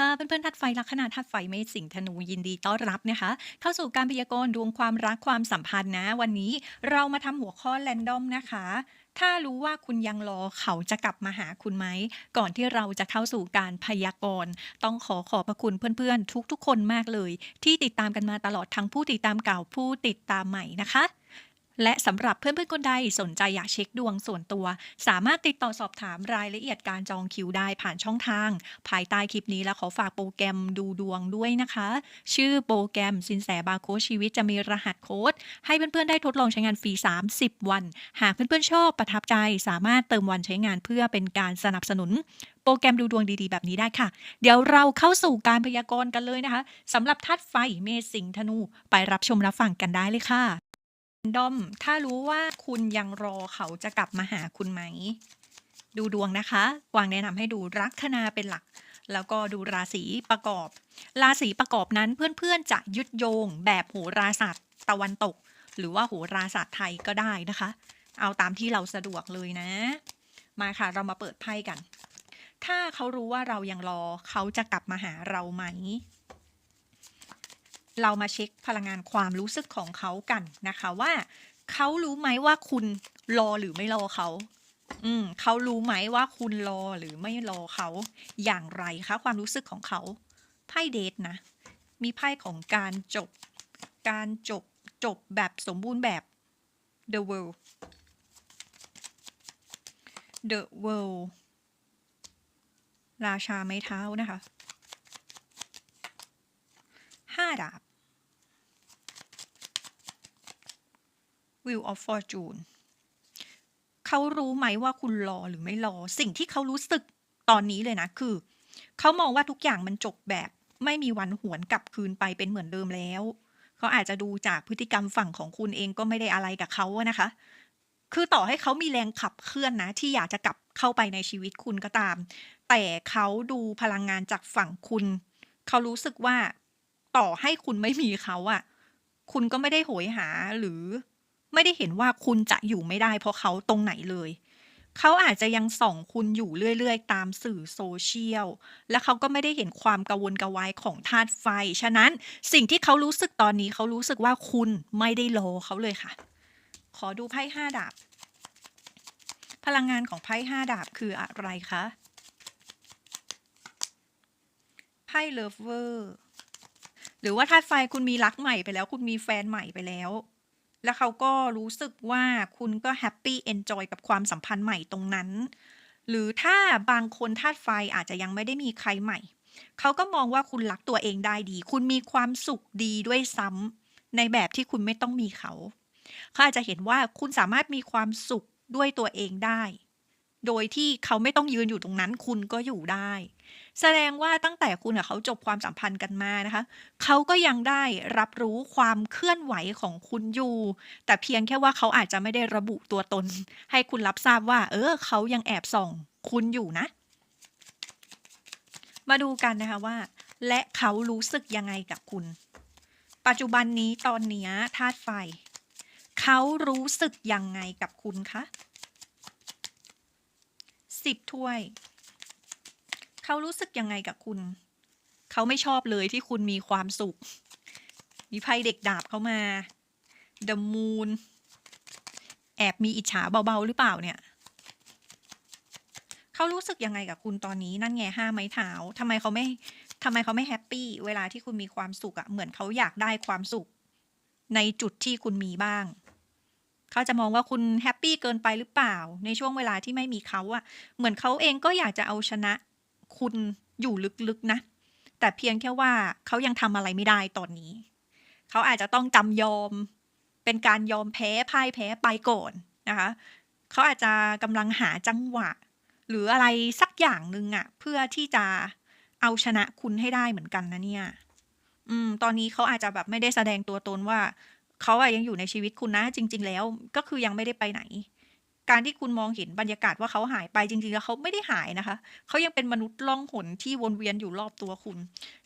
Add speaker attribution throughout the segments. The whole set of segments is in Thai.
Speaker 1: ค่ะเพื่อนๆธาตุไฟลัคนาธาตุไฟเมษสิงห์ธนูยินดีต้อนรับนะคะ เข้าสู่การพยากรณ์ดวงความรักความสัมพันธ์นะ วันนี้เรามาทำหัวข้อแรนดอมนะคะ ถ้ารู้ว่าคุณยังรอเขาจะกลับมาหาคุณไหม ก่อนที่เราจะเข้าสู่การพยากรณ์ต้องขอขอบพระคุณเพื่อนๆ ทุกๆ คนมากเลย ที่ติดตามกันมาตลอดทั้งผู้ติดตามเก่าผู้ติดตามใหม่นะคะ และสำหรับเพื่อนๆคนใดสนใจอยากเช็คดวงส่วนตัว สามารถติดต่อสอบถามรายละเอียดการจองคิวได้ผ่านช่องทาง ภายใต้คลิปนี้และขอฝากโปรแกรมดูดวงด้วยนะคะ ชื่อโปรแกรมสินแสบาร์โค้ดชีวิตจะมีรหัสโค้ด ให้เพื่อนๆได้ทดลองใช้งานฟรี 30 วัน หากเพื่อนๆชอบประทับใจ สามารถเติมวันใช้งานเพื่อเป็นการสนับสนุนโปรแกรมดูดวงดีๆ แบบนี้ได้ค่ะ เดี๋ยวเราเข้าสู่การพยากรณ์กันเลยนะคะสำหรับธาตุไฟเมษสิงธนู ไปรับชมรับฟังกันได้เลยค่ะ ดอม ถ้ารู้ว่าคุณยังรอเขาจะกลับมาหาคุณไหม ดูดวงนะคะกวางแนะนำให้ดูลัคนาเป็นหลัก แล้วก็ดูราศีประกอบ ราศีประกอบนั้นเพื่อนๆจะยึดโยงแบบโหราศาสตร์ตะวันตก หรือว่าโหราศาสตร์ไทยก็ได้นะคะ เอาตามที่เราสะดวกเลยนะ มาค่ะเรามาเปิดไพ่กัน ถ้าเขารู้ว่าเรายังรอเขาจะกลับมาหาเราไหม เรามาเช็คพลังงานความรู้สึกของเขากันนะคะว่าเขารู้ไหมว่าคุณรอหรือไม่รอเขา อืมเขารู้ไหมว่าคุณรอหรือไม่รอเขา อย่างไรคะความรู้สึกของเขา ไพ่เดทนะ มีไพ่ของการจบ การจบจบแบบสมบูรณ์แบบ the world the world ราชาไม้เท้านะคะห้าดาบ Wheel of Fortune เขารู้ไหมว่าคุณรอหรือไม่รอ สิ่งที่เขารู้สึกตอนนี้เลยนะคือ เขามองว่าทุกอย่างมันจบแบบ ไม่มีวันหวนกลับคืนไปเป็นเหมือนเดิมแล้ว เขาอาจจะดูจากพฤติกรรมฝั่งของคุณเองก็ไม่ได้อะไรกับเขาอะนะคะ คือต่อให้เขามีแรงขับเคลื่อนนะ ที่อยากจะกลับเข้าไปในชีวิตคุณก็ตาม แต่เขาดูพลังงานจากฝั่งคุณ เขารู้สึกว่าต่อให้คุณไม่มีเขาอะคุณก็ไม่ได้โหยหาหรือ ไม่ได้เห็นว่าคุณจะอยู่ไม่ได้ เพราะเขาตรงไหนเลย เขาอาจจะยังส่องคุณอยู่เรื่อยๆ ตามสื่อโซเชียล และเขาก็ไม่ได้เห็นความกังวลกระวายของธาตุไฟ ฉะนั้นสิ่งที่เขารู้สึกตอนนี้เขารู้สึกว่าคุณไม่ได้รอเขาเลยค่ะ ขอดูไพ่ห้าดาบ พลังงานของไพ่ห้าดาบคืออะไรคะไพ่เลิฟเวอร์หรือว่าธาตุไฟคุณมีรักใหม่ไปแล้ว คุณมีแฟนใหม่ไปแล้ว แล้วเขาก็รู้สึกว่าคุณก็แฮปปี้เอนจอยกับความสัมพันธ์ใหม่ตรงนั้น หรือถ้าบางคนธาตุไฟอาจจะยังไม่ได้มีใครใหม่ เขาก็มองว่าคุณรักตัวเองได้ดี คุณมีความสุขดีด้วยซ้ำในแบบที่คุณไม่ต้องมีเขา เขาอาจจะเห็นว่าคุณสามารถมีความสุขด้วยตัวเองได้ โดยที่เขาไม่ต้องยืนอยู่ตรงนั้น คุณก็อยู่ได้ แสดงว่าตั้งแต่คุณกับเขาจบความสัมพันธ์กันมานะคะ เขาก็ยังได้รับรู้ความเคลื่อนไหวของคุณอยู่ แต่เพียงแค่ว่าเขาอาจจะไม่ได้ระบุตัวตน ให้คุณรับทราบว่า เออ เขายังแอบส่อง คุณอยู่นะ มาดูกันนะคะว่า และเขารู้สึกยังไงกับคุณ ปัจจุบันนี้ตอนเนี้ยธาตุไฟ เขารู้สึกยังไงกับคุณคะ สิบถ้วย เขารู้สึกยังไงกับคุณ เขาไม่ชอบเลยที่คุณมีความสุข มีไพ่เด็กดาบเข้ามา The Moon แอบมีอิจฉาเบาๆหรือเปล่าเนี่ยเขารู้สึกยังไงกับคุณตอนนี้นั่นไงห้าไม้เท้าทำไมเขาไม่ทำไมเขาไม่แฮปปี้เวลาที่คุณมีความสุขอะเหมือนเขาอยากได้ความสุข ในจุดที่คุณมีบ้าง เขาจะมองว่าคุณแฮปปี้เกินไปหรือเปล่า ในช่วงเวลาที่ไม่มีเขาอะเหมือนเขาเองก็อยากจะเอาชนะคุณอยู่ลึกๆนะ แต่เพียงแค่ว่าเขายังทำอะไรไม่ได้ตอนนี้ เขาอาจจะต้องจำยอม เป็นการยอมแพ้พ่ายแพ้ไปก่อนนะคะเขาอาจจะกำลังหาจังหวะ หรืออะไรสักอย่างหนึ่งอะเพื่อที่จะเอาชนะคุณให้ได้เหมือนกันนะเนี่ย อืม ตอนนี้เขาอาจจะแบบไม่ได้แสดงตัวตนว่า เขาอะยังอยู่ในชีวิตคุณนะ จริง ๆ แล้วก็คือยังไม่ได้ไปไหน การที่คุณมองเห็นบรรยากาศว่าเขาหายไปจริงๆแล้วเขาไม่ได้หายนะคะ เขายังเป็นมนุษย์ล่องหนที่วนเวียนอยู่รอบตัวคุณ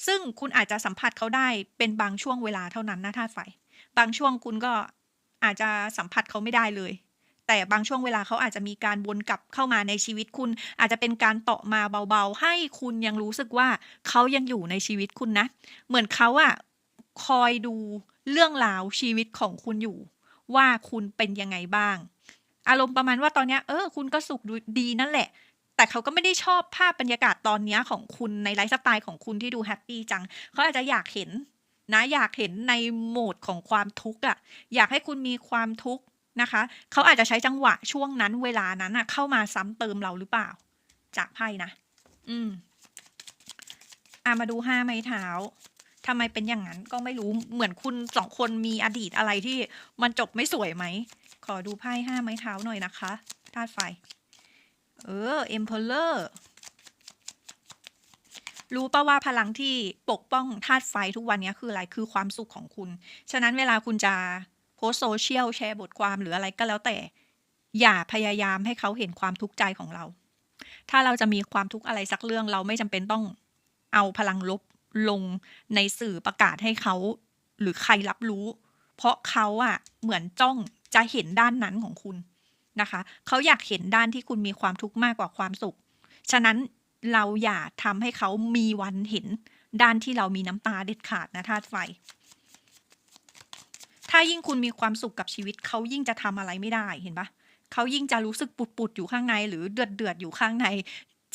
Speaker 1: ซึ่งคุณอาจจะสัมผัสเขาได้เป็นบางช่วงเวลาเท่านั้นนะธาตุไฟ บางช่วงคุณก็อาจจะสัมผัสเขาไม่ได้เลยแต่บางช่วงเวลาเขาอาจจะมีการวนกลับเข้ามาในชีวิตคุณ อาจจะเป็นการเตาะมาเบาๆ ให้คุณยังรู้สึกว่าเขายังอยู่ในชีวิตคุณนะ เหมือนเขาอะ คอยดูเรื่องราวชีวิตของคุณอยู่ ว่าคุณเป็นยังไงบ้าง อารมณ์ประมาณว่าตอนนี้เออ คุณก็สุขด,ดีนั่นแหละ แต่เขาก็ไม่ได้ชอบภาพบรรยากาศตอนนี้ของคุณในไลฟ์สไตล์ของคุณที่ดูแฮปปี้จัง เขาอาจจะอยากเห็นนะอยากเห็นในโหมดของความทุกข์อะอยากให้คุณมีความทุกข์นะคะ เขาอาจจะใช้จังหวะช่วงนั้นเวลานั้นอะเข้ามาซ้ำเติมเราหรือเปล่า จากไพ่นะ อืมอะมาดูห้าไม้เท้า ทำไมเป็นอย่างนั้นก็ไม่รู้เหมือนคุณสองคนมีอดีตอะไรที่มันจบไม่สวยไหม ขอดูไพ่ห้าไม้เท้าหน่อยนะคะธาตุไฟ เออ Emperor รู้ปะว่าพลังที่ปกป้องธาตุไฟทุกวันนี้คืออะไรคือความสุขของคุณ ฉะนั้นเวลาคุณจะโพสโซเชียลแชร์บทความหรืออะไรก็แล้วแต่ อย่าพยายามให้เขาเห็นความทุกข์ใจของเรา ถ้าเราจะมีความทุกข์อะไรสักเรื่องเราไม่จำเป็นต้องเอาพลังลบ ลงในสื่อประกาศให้เขา หรือใครรับรู้ เพราะเขาอะเหมือนจ้องจะเห็นด้านนั้นของคุณนะคะ เขาอยากเห็นด้านที่คุณมีความทุกข์มากกว่าความสุข ฉะนั้นเราอย่าทำให้เขามีวันเห็นด้านที่เรามีน้ำตาเด็ดขาดนะธาตุไฟ ถ้ายิ่งคุณมีความสุขกับชีวิต เขายิ่งจะทำอะไรไม่ได้เห็นปะเขายิ่งจะรู้สึกปุดๆอยู่ข้างใน หรือเดือดเดือดๆอยู่ข้างใน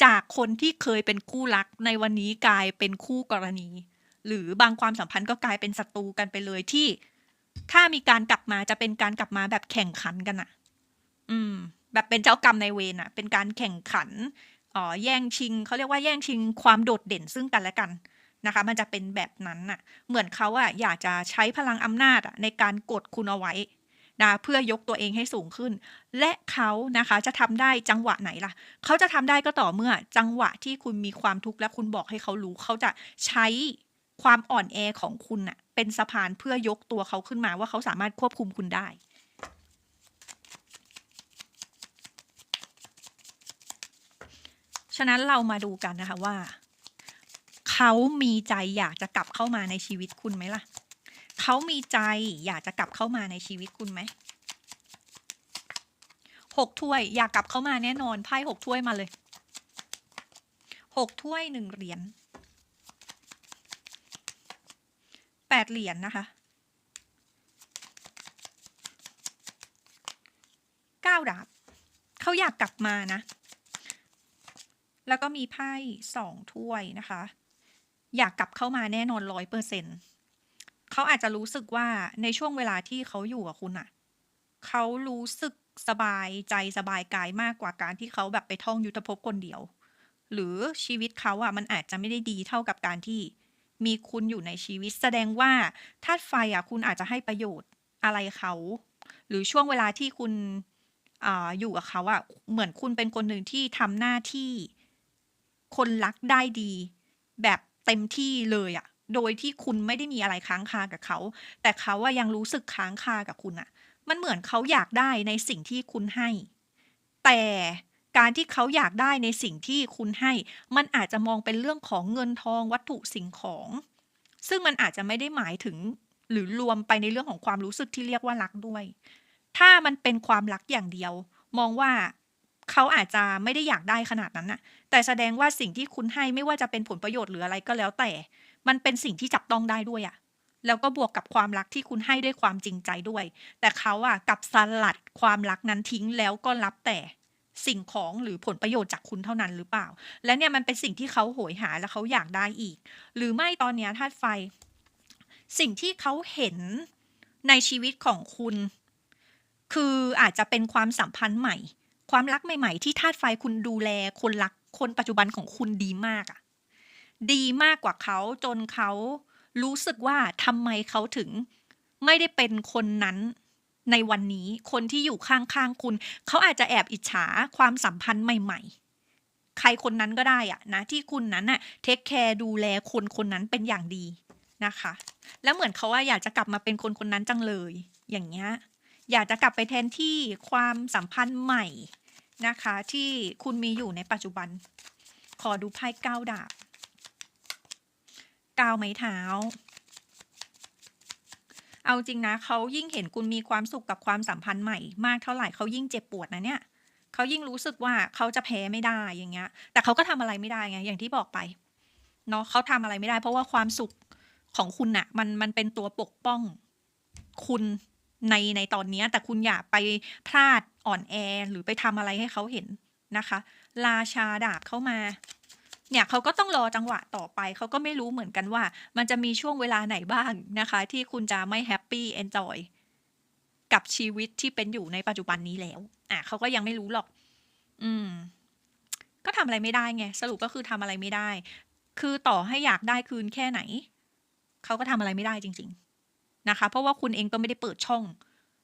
Speaker 1: จากคนที่เคยเป็นคู่รักในวันนี้กลายเป็นคู่กรณี หรือบางความสัมพันธ์ก็กลายเป็นศัตรูกันไปเลยที่ ถ้ามีการกลับมาจะเป็นการกลับมาแบบแข่งขันกันอะอืม แบบเป็นเจ้ากรรมในายเวรอะเป็นการแข่งขันอ๋อแย่งชิงเขาเรียกว่าแย่งชิงความโดดเด่นซึ่งกันและกันนะคะ มันจะเป็นแบบนั้นน่ะ เหมือนเขาอะอยากจะใช้พลังอำนาจอะในการกดคุณเอาไว้ นะเพื่อยกตัวเองให้สูงขึ้น และเขานะคะจะทำได้จังหวะไหนล่ะ เขาจะทำได้ก็ต่อเมื่อจังหวะที่คุณมีความทุกข์และคุณบอกให้เขารู้ เขาจะใช้ความอ่อนแอของคุณน่ะเป็นสะพานเพื่อยกตัวเขาขึ้นมาว่าเขาสามารถควบคุมคุณได้ฉะนั้นเรามาดูกันนะคะว่า เขามีใจอยากจะกลับเข้ามาในชีวิตคุณไหมล่ะ เขามีใจอยากจะกลับเข้ามาในชีวิตคุณไหมหกถ้วยอยากกลับเข้ามาแน่นอนไพ่หกถ้วยมาเลยหกถ้วยหนึ่งเหรียญแปดเหรียญนะคะเก้าดาบเขาอยากกลับมานะ แล้วก็มีไพ่สองถ้วยนะคะ อยากกลับเข้ามาแน่นอนร้อยเปอร์เซ็นต์ เขาอาจจะรู้สึกว่าในช่วงเวลาที่เขาอยู่กับคุณอะเขารู้สึกสบายใจสบายกายมากกว่าการที่เขาแบบไปท่องยุทธภพคนเดียว หรือชีวิตเขาอะมันอาจจะไม่ได้ดีเท่ากับการที่มีคุณอยู่ในชีวิต แสดงว่าธาตุไฟอะคุณอาจจะให้ประโยชน์อะไรเขา หรือช่วงเวลาที่คุณอ่าอยู่กับเขาอะเหมือนคุณเป็นคนหนึ่งที่ทำหน้าที่ คนรักได้ดี แบบเต็มที่เลยอะ โดยที่คุณไม่ได้มีอะไรค้างคากับเขา แต่เขาอะยังรู้สึกค้างคากับคุณอะมันเหมือนเขาอยากได้ในสิ่งที่คุณให้ แต่การที่เขาอยากได้ในสิ่งที่คุณให้ มันอาจจะมองเป็นเรื่องของเงินทองวัตถุสิ่งของ ซึ่งมันอาจจะไม่ได้หมายถึง หรือรวมไปในเรื่องของความรู้สึกที่เรียกว่ารักด้วย ถ้ามันเป็นความรักอย่างเดียว มองว่าเขาอาจจะไม่ได้อยากได้ขนาดนั้นน่ะแต่แสดงว่าสิ่งที่คุณให้ไม่ว่าจะเป็นผลประโยชน์หรืออะไรก็แล้วแต่ มันเป็นสิ่งที่จับต้องได้ด้วยอะแล้วก็บวกกับความรักที่คุณให้ด้วยความจริงใจด้วย แต่เขาอะกับสลัดความรักนั้นทิ้งแล้วก็รับแต่สิ่งของหรือผลประโยชน์จากคุณเท่านั้นหรือเปล่า และเนี่ยมันเป็นสิ่งที่เขาโหยหาและเขาอยากได้อีก หรือไม่ตอนเนี้ยธาตุไฟ สิ่งที่เขาเห็นในชีวิตของคุณ คืออาจจะเป็นความสัมพันธ์ใหม่ ความรักใหม่ ๆ ที่ธาตุไฟคุณดูแลคนรักคนปัจจุบันของคุณดีมากอะ ดีมากกว่าเขาจนเขารู้สึกว่าทำไมเขาถึง ไม่ได้เป็นคนนั้นในวันนี้คนที่อยู่ข้างๆคุณ เขาอาจจะแอบอิจฉาความสัมพันธ์ใหม่ ๆ ใครคนนั้นก็ได้อะนะ ที่คุณนั้นอะเทคแคร์ดูแลคนคนนั้นเป็นอย่างดีนะคะ แล้วเหมือนเขาว่าอยากจะกลับมาเป็นคนคนนั้นจังเลย อย่างเงี้ยอยากจะกลับไปแทนที่ความสัมพันธ์ใหม่นะคะ ที่คุณมีอยู่ในปัจจุบัน ขอดูไพ่เก้าดาบ ก้าไม้เท้า เอาจริงนะเขายิ่งเห็นคุณมีความสุขกับความสัมพันธ์ใหม่ มากเท่าไหร่เขายิ่งเจ็บปวดนะเนี่ยเขายิ่งรู้สึกว่าเขาจะแพ้ไม่ได้อย่างเงี้ย แต่เขาก็ทำอะไรไม่ได้ไงอย่างที่บอกไปเนาะเขาทำอะไรไม่ได้ เพราะว่าความสุขของคุณน่ะมันมันเป็นตัวปกป้องคุณในในตอนนี้แต่คุณอย่าไปพลาดอ่อนแอหรือไปทำอะไรให้เขาเห็นนะคะ ราชาดาบเข้ามา เนี่ยเขาก็ต้องรอจังหวะต่อไป เขาก็ไม่รู้เหมือนกันว่า มันจะมีช่วงเวลาไหนบ้างนะคะ ที่คุณจะไม่แฮปปี้เอนจอยกับชีวิตที่เป็นอยู่ในปัจจุบันนี้แล้วอาเขาก็ยังไม่รู้หรอก อืม ก็ทำอะไรไม่ได้ไง สรุปก็คือทำอะไรไม่ได้ คือต่อให้อยากได้คืนแค่ไหน เขาก็ทำอะไรไม่ได้จริง ๆ นะคะ เพราะว่าคุณเองก็ไม่ได้เปิดช่อง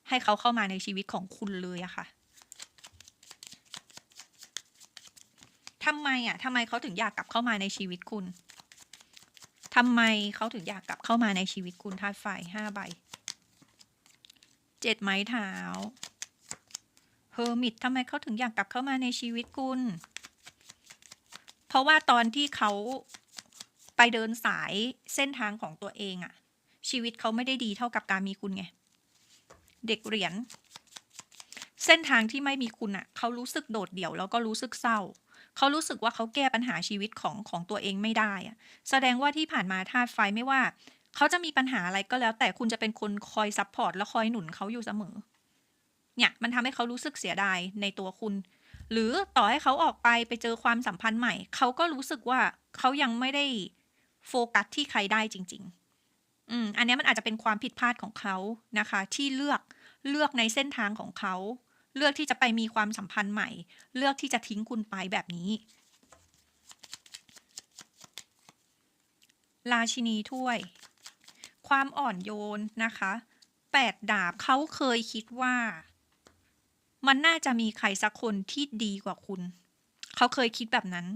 Speaker 1: ให้เขาเข้ามาในชีวิตของคุณเลยอะค่ะ ทำไมอะทำไมเขาถึงอยากกลับเข้ามาในชีวิตคุณ?ทำไมเขาถึงอยากกลับเข้ามาในชีวิตคุณธาตุไฟ5ใบ7ไม้เท้า Hermit ทำไมเขาถึงอยากกลับเข้ามาในชีวิตคุณ?เพราะว่าตอนที่เขาไปเดินสายเส้นทางของตัวเองอะชีวิตเขาไม่ได้ดีเท่ากับการมีคุณไง เด็กเหรียญเส้นทางที่ไม่มีคุณน่ะเขารู้สึกโดดเดี่ยวแล้วก็รู้สึกเศร้า เขารู้สึกว่าเขาแก้ปัญหาชีวิตของของตัวเองไม่ได้อะแสดงว่าที่ผ่านมาธาตุไฟไม่ว่า เขาจะมีปัญหาอะไรก็แล้ว แต่คุณจะเป็นคนคอยซัปพอร์ตและคอยหนุนเขาอยู่เสมอ เนี่ยมันทำให้เขารู้สึกเสียดายในตัวคุณ หรือต่อให้เขาออกไปไปเจอความสัมพันธ์ใหม่ เขาก็รู้สึกว่าเขายังไม่ได้โฟกัสที่ใครได้จริง ๆ อืม อันนี้มันอาจจะเป็นความผิดพลาดของเขานะคะ ที่เลือกเลือกในเส้นทางของเขา เลือกที่จะไปมีความสัมพันธ์ใหม่ เลือกที่จะทิ้งคุณไปแบบนี้ ราชินีถ้วย ความอ่อนโยนนะคะ8ดดาบเขาเคยคิดว่า มันน่าจะมีใครสักคนที่ดีกว่าคุณ เขาเคยคิดแบบนั้น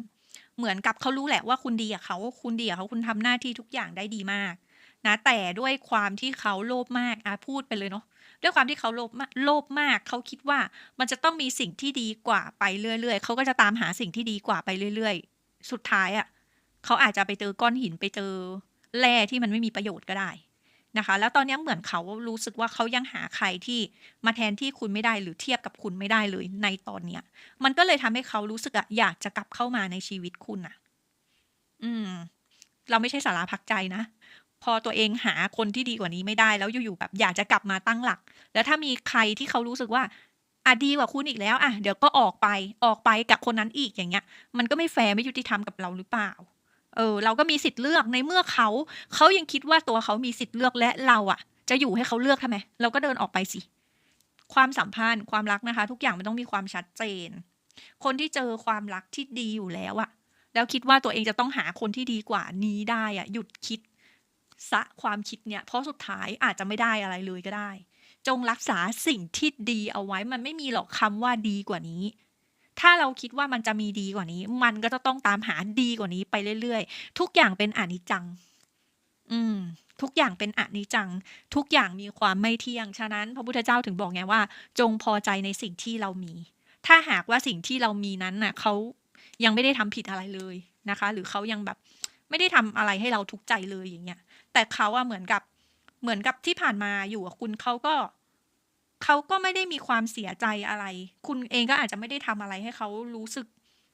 Speaker 1: เหมือนกับเขารู้แหละว่าคุณดีกับเขาคุณดีกับเขาคุณทำหน้าที่ทุกอย่างได้ดีมาก นะ แต่ด้วยความที่เขาโลภมากอาพูดไปเลยเนาะ ด้วยความที่เขาโลภมากโลภมากเขาคิดว่ามันจะต้องมีสิ่งที่ดีกว่าไปเรื่อยๆเขาก็จะตามหาสิ่งที่ดีกว่าไปเรื่อยๆ สุดท้ายอะเขาอาจจะไปเจอก้อนหินไปเจอแร่ที่มันไม่มีประโยชน์ก็ได้นะคะ แล้วตอนนี้เหมือนเขารู้สึกว่าเขายังหาใครที่มาแทนที่คุณไม่ได้หรือเทียบกับคุณไม่ได้เลยในตอนเนี้ย มันก็เลยทำให้เขารู้สึกอะอยากจะกลับเข้ามาในชีวิตคุณน่ะอืม เราไม่ใช่ศาลาพักใจนะ พอตัวเองหาคนที่ดีกว่านี้ไม่ได้ แล้วอยู่ๆแบบอยากจะกลับมาตั้งหลัก แล้วถ้ามีใครที่เขารู้สึกว่าอะดีกว่าคุณอีกแล้วอะเดี๋ยวก็ออกไปออกไปกับคนนั้นอีกอย่างเงี้ย มันก็ไม่แฟร์ไม่ยุติธรรมกับเราหรือเปล่า?เออ เราก็มีสิทธิ์เลือกในเมื่อเขาเขายังคิดว่าตัวเขามีสิทธิ์เลือกและเราอะ จะอยู่ให้เขาเลือกทำไม?เราก็เดินออกไปสิ ความสัมพันธ์ความรักนะคะ ทุกอย่างมันต้องมีความชัดเจน คนที่เจอความรักที่ดีอยู่แล้วอะแล้วคิดว่าตัวเองจะต้องหาคนที่ดีกว่านี้ได้อะหยุดคิด สียความคิดเนี่ยเพราะสุดท้ายอาจจะไม่ได้อะไรเลยก็ได้ จงรักษาสิ่งที่ดีเอาไว้มันไม่มีหรอกคำว่าดีกว่านี้ ถ้าเราคิดว่ามันจะมีดีกว่านี้ มันก็จะต้องตามหาดีกว่านี้ไปเรื่อยๆ ทุกอย่างเป็นอนิจจัง อืม ทุกอย่างเป็นอนิจจัง ทุกอย่างมีความไม่เที่ยง ฉะนั้น พระพุทธเจ้าถึงบอกไงว่า จงพอใจในสิ่งที่เรามี ถ้าหากว่าสิ่งที่เรามีนั้นน่ะเขายังไม่ได้ทำผิดอะไรเลยนะคะ หรือเขายังแบบไม่ได้ทำอะไรให้เราทุกข์ใจเลยอย่างเงี้ย แต่เขาอะเหมือนกับเหมือนกับที่ผ่านมาอยู่กับคุณเขาก็เขาก็ไม่ได้มีความเสียใจอะไร คุณเองก็อาจจะไม่ได้ทำอะไรให้เขารู้สึก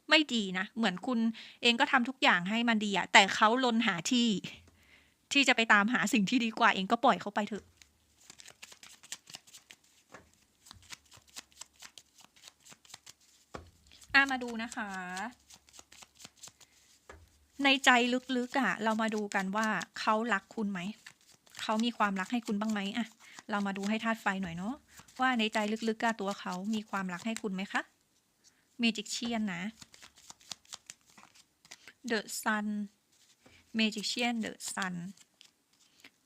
Speaker 1: ไม่ดีนะ เหมือนคุณเองก็ทำทุกอย่างให้มันดีอะแต่เขารนหาที่ ที่จะไปตามหาสิ่งที่ดีกว่า เองก็ปล่อยเขาไปเถอะอามาดูนะคะ ในใจลึกๆอะเรามาดูกันว่าเขารักคุณไหม?เขามีความรักให้คุณบ้างไหม?อะเรามาดูให้ธาตุไฟหน่อยเนาะว่าในใจลึกๆอะตัวเขามีความรักให้คุณไหมคะ? Magician นนะ The Sun Magician The Sun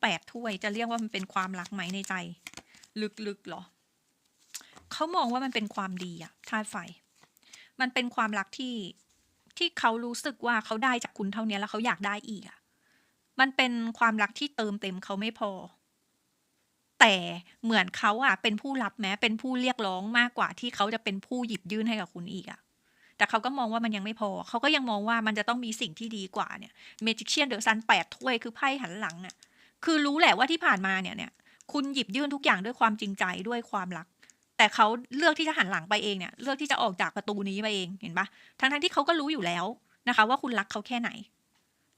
Speaker 1: 8ถ้วยจะเรียกว่ามันเป็นความรักไหมในใจ ลึกๆเหรอ?เขามองว่ามันเป็นความดีอะธาตุไฟ มันเป็นความรักที่ ที่เขารู้สึกว่าเขาได้จากคุณเท่านี้แล้วเขาอยากได้อีกอะมันเป็นความรักที่เติมเต็มเขาไม่พอ แต่เหมือนเขาอะเป็นผู้รับแม้เป็นผู้เรียกร้องมากกว่าที่เขาจะเป็นผู้หยิบยื่นให้กับคุณอีกอะแต่เขาก็มองว่ามันยังไม่พอ เขาก็ยังมองว่ามันจะต้องมีสิ่งที่ดีกว่าเนี่ย Magician The Sun 8ถ้วยคือไพ่หันหลังอะคือรู้แหละว่าที่ผ่านมาเนี่ยเนี่ย คุณหยิบยื่นทุกอย่างด้วยความจริงใจด้วยความรัก แต่เขาเลือกที่จะหันหลังไปเองเนี่ย เลือกที่จะออกจากประตูนี้ไปเองเห็นปะทั้งๆที่เขาก็รู้อยู่แล้วนะคะ ว่าคุณรักเขาแค่ไหน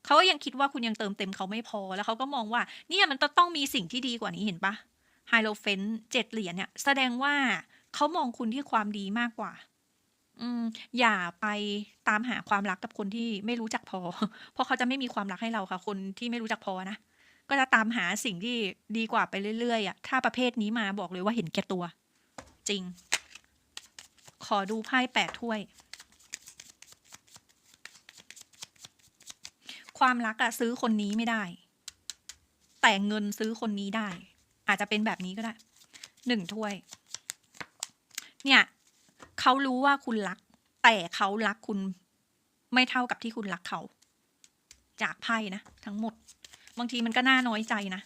Speaker 1: เขาก็ยังคิดว่าคุณยังเติมเต็มเขาไม่พอ แล้วเขาก็มองว่า เนี่ยมันต้องมีสิ่งที่ดีกว่านี้เห็นปะไฮโลเฟนเจ็ดเหรียญเนี่ย แสดงว่าเขามองคุณที่ความดีมากกว่า อืม อย่าไปตามหาความรักกับคนที่ไม่รู้จักพอ เพราะเขาจะไม่มีความรักให้เราค่ะ คนที่ไม่รู้จักพอนะก็จะตามหาสิ่งที่ดีกว่าไปเรื่อยๆอะถ้าประเภทนี้มาบอกเลยว่าเห็นแก่ตัว จริง ขอดูไพ่แปดถ้วย ความรักอะซื้อคนนี้ไม่ได้ แต่เงินซื้อคนนี้ได้ อาจจะเป็นแบบนี้ก็ได้หนึ่งถ้วย เนี่ยเขารู้ว่าคุณรัก แต่เขารักคุณไม่เท่ากับที่คุณรักเขา จากไพ่นะทั้งหมด บางทีมันก็น่าน้อยใจนะ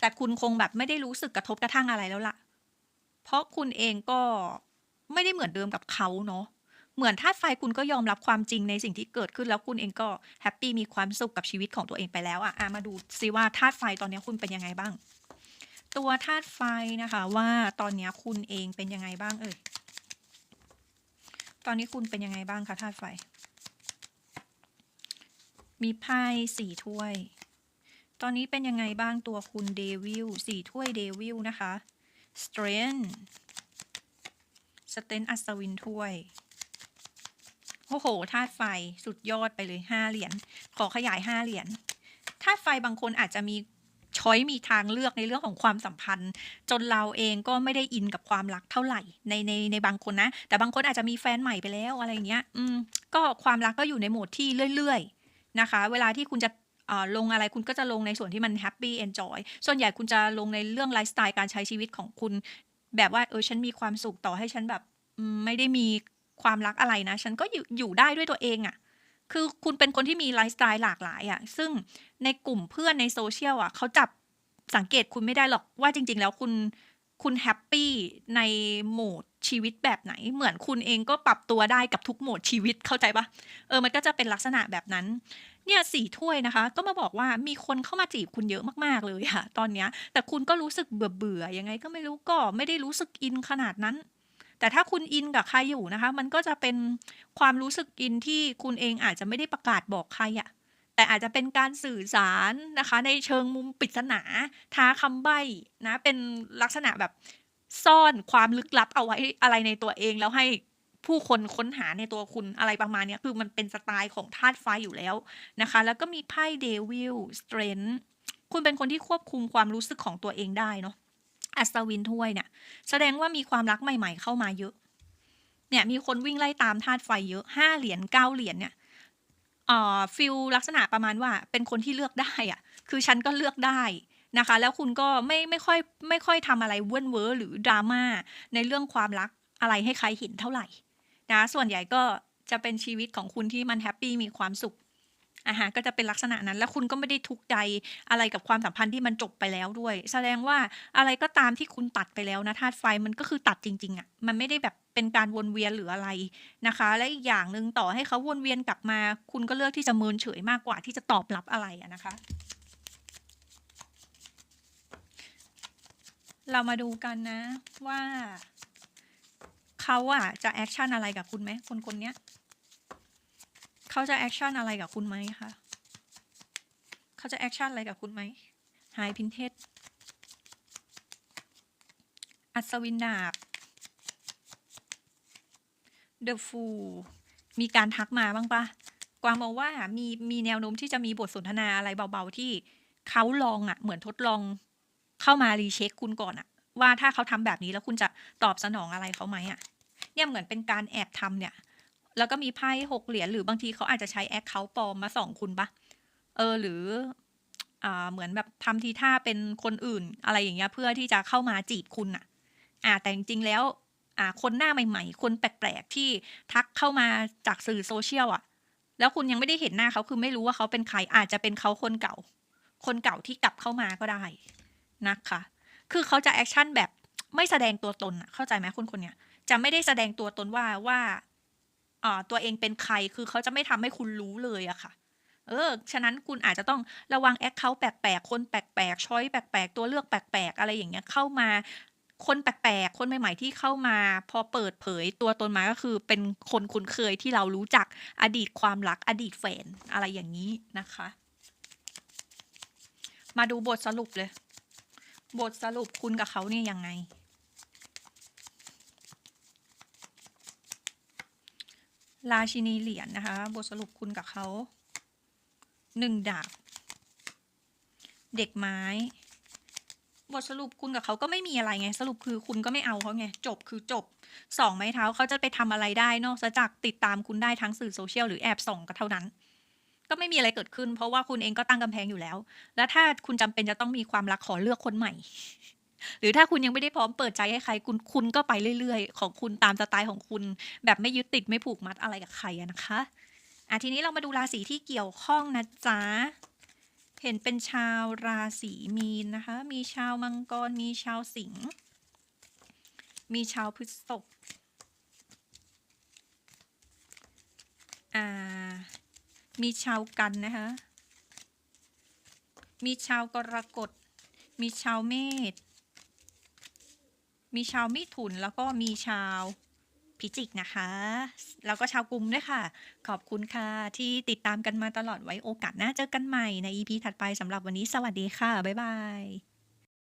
Speaker 1: แต่คุณคงแบบไม่ได้รู้สึกกระทบกระทั่งอะไรแล้วล่ะ เพราะคุณเองก็ไม่ได้เหมือนเดิมกับเขาเนาะเหมือนธาตุไฟคุณก็ยอมรับความจริงในสิ่งที่เกิดขึ้นแล้วคุณเองก็แฮปปี้มีความสุขกับชีวิตของตัวเองไปแล้วอะอะมาดูซิว่าธาตุไฟตอนนี้คุณเป็นยังไงบ้าง ตัวธาตุไฟนะคะว่าตอนนี้คุณเองเป็นยังไงบ้างเอ่ยตอนนี้คุณเป็นยังไงบ้างคะธาตุไฟ มีไพ่สี่ถ้วย ตอนนี้เป็นยังไงบ้างตัวคุณเดวิลสี่ถ้วยเดวิลนะคะ strength สเตนอัศวินถ้วย โอ้โหธาตุไฟสุดยอดไปเลยห้าเหรียญ ขอขยายห้าเหรียญธาตุไฟบางคนอาจจะมีช้อยมีทางเลือกในเรื่องของความสัมพันธ์ จนเราเองก็ไม่ได้อินกับความรักเท่าไหร่ในในในบางคนนะ แต่บางคนอาจจะมีแฟนใหม่ไปแล้วอะไรเงี้ย อืม ก็ความรักก็อยู่ในโหมดที่เรื่อยๆนะคะ เวลาที่คุณจะ ลงอะไรคุณก็จะลงในส่วนที่มันแฮปปี้เอนจอยส่วนใหญ่คุณจะลงในเรื่องไลฟ์สไตล์การใช้ชีวิตของคุณ แบบว่าเออฉันมีความสุขต่อให้ฉันแบบไม่ได้มีความรักอะไรนะ ฉันก็อยู่อยู่ได้ด้วยตัวเองอะ่ะคือคุณเป็นคนที่มีไลฟ์สไตล์หลากหลายอะ่ะ ซึ่งในกลุ่มเพื่อนในโซเชียลอะเขาจับสังเกตคุณไม่ได้หรอกว่าจริง ๆ แล้วคุณคุณแฮปปี้ในโหมดชีวิตแบบไหน เหมือนคุณเองก็ปรับตัวได้กับทุกโหมดชีวิตเข้าใจปะเออมันก็จะเป็นลักษณะแบบนั้น เนี่ยสี่ถ้วยนะคะ ก็มาบอกว่ามีคนเข้ามาจีบคุณเยอะมากๆเลยค่ะ ตอนเนี้ย แต่คุณก็รู้สึกเบื่อเบื่อยังไงก็ไม่รู้ก็ไม่ได้รู้สึกอินขนาดนั้น แต่ถ้าคุณอินกับใครอยู่นะคะ มันก็จะเป็นความรู้สึกอินที่คุณเองอาจจะไม่ได้ประกาศบอกใครอะแต่อาจจะเป็นการสื่อสารนะคะ ในเชิงมุมปริศนาท้าคำใบ้นะ เป็นลักษณะแบบซ่อนความลึกลับเอาไว้อะไรในตัวเองแล้วให้ ผู้คนค้นหาในตัวคุณอะไรประมาณนี้คือมันเป็นสไตล์ของธาตุไฟอยู่แล้วนะคะ แล้วก็มีไพ่เดวิลสเตรนคุณเป็นคนที่ควบคุมความรู้สึกของตัวเองได้เนาะอัศวินถ้วยเนี่ยแสดงว่ามีความรักใหม่ๆเข้ามาเยอะ เนี่ยมีคนวิ่งไล่ตามธาตุไฟเยอะห้าเหรียญเก้าเหรียญเนี่ยอ่อฟิลลักษณะประมาณว่าเป็นคนที่เลือกได้อะคือฉันก็เลือกได้นะคะ แล้วคุณก็ไม่ไม่ค่อยไม่ค่อยทำอะไรเว้นเวอหรือดราม่าในเรื่องความรักอะไรให้ใครเห็นเท่าไหร่ นะส่วนใหญ่ก็จะเป็นชีวิตของคุณที่มันแฮปปี้มีความสุขอาหารก็จะเป็นลักษณะนั้น แล้วคุณก็ไม่ได้ทุกข์ใจอะไรกับความสัมพันธ์ที่มันจบไปแล้วด้วย แสดงว่าอะไรก็ตามที่คุณตัดไปแล้วนะธาตุไฟมันก็คือตัดจริงๆอะ่ะมันไม่ได้แบบเป็นการวนเวียนหรืออะไรนะคะ และอีกอย่างหนึ่งต่อให้เขาวนเวียนกลับมา คุณก็เลือกที่จะเมินเฉยมากกว่าที่จะตอบรับอะไรอะนะคะ เรามาดูกันนะว่า เขาอะจะแอคชั่นอะไรกับคุณไหมคนคนนี้เขาจะแอคชั่นอะไรกับคุณไหมคะเขาจะแอคชั่นอะไรกับคุณไหมหายพินเทศอัศวินดาบเดอะฟูมีการทักมาบ้างปะกวางบอกว่ามีมีแนวโน้มที่จะมีบทสนทนาอะไรเบา ๆ ที่เขาลองอะเหมือนทดลองเข้ามารีเช็คคุณก่อนอะว่าถ้าเขาทำแบบนี้แล้วคุณจะตอบสนองอะไรเขาไหมอะ เนี่ยเหมือนเป็นการแอบทำเนี่ย แล้วก็มีไพ่หกเหรียญหรือบางทีเขาอาจจะใช้แอคเคาท์ปลอมมาส่องคุณปะเออหรืออ่าเหมือนแบบทำทีท่าเป็นคนอื่นอะไรอย่างเงี้ยเพื่อที่จะเข้ามาจีบคุณอะอ่าแต่จริงๆแล้วอ่าคนหน้าใหม่ ๆ คนแปลกๆที่ทักเข้ามาจากสื่อโซเชียลอะแล้วคุณยังไม่ได้เห็นหน้าเขาคือไม่รู้ว่าเขาเป็นใครอาจจะเป็นเขาคนเก่า คนเก่าที่กลับเข้ามาก็ได้นะคะ คือเขาจะแอคชั่นแบบไม่แสดงตัวตนอะเข้าใจไหมคนคนเนี้ย จะไม่ได้แสดงตัวตนว่าว่าอ่าตัวเองเป็นใครคือเขาจะไม่ทำให้คุณรู้เลยอะค่ะเเออ ฉะนั้นคุณอาจจะต้องระวังแอคเคาท์แปลกๆ คนแปลกๆ ช้อยแปลกๆ ตัวเลือกแปลกๆ อะไรอย่างเงี้ยเข้ามาคนแปลกๆ คนใหม่ๆ ที่เข้ามา พอเปิดเผยตัวตนมาก็คือเป็นคนคุ้นเคยที่เรารู้จักอดีตความรักอดีตแฟนอะไรอย่างนี้นะคะ มาดูบทสรุปเลย บทสรุปคุณกับเขาเนี่ยยังไง ราชินีเหรียญนะคะ บทสรุปคุณกับเขาหนึ่งดาบ เด็กไม้ บทสรุปคุณกับเขาก็ไม่มีอะไรไง สรุปคือคุณก็ไม่เอาเขาไง จบคือจบสองไม้เท้าเขาจะไปทำอะไรได้นอกจากติดตามคุณได้ทั้งสื่อโซเชียลหรือแอบส่องก็เท่านั้น ก็ไม่มีอะไรเกิดขึ้น เพราะว่าคุณเองก็ตั้งกำแพงอยู่แล้ว แล้วถ้าคุณจำเป็นจะต้องมีความรักขอเลือกคนใหม่ หรือถ้าคุณยังไม่ได้พร้อมเปิดใจให้ใครคุณคุณก็ไปเรื่อยๆ ของคุณตามสไตล์ของคุณ แบบไม่ยึดติดไม่ผูกมัดอะไรกับใครนะคะอะทีนี้เรามาดูราศีที่เกี่ยวข้องนะจ๊ะเห็นเป็นชาวราศีมีนนะคะ มีชาวมังกร มีชาวสิงห์ มีชาวพฤษภอ่า มีชาวกันนะคะ มีชาวกรกฎ มีชาวเมษ มีชาวมิถุนแล้วก็มีชาวพิจิกนะคะ แล้วก็ชาวกลุ่มด้วยค่ะ ขอบคุณค่ะ ที่ติดตามกันมาตลอดไว้โอกาสหน้าเจอกันใหม่ใน EP ถัดไปสำหรับวันนี้สวัสดีค่ะ บ๊ายบาย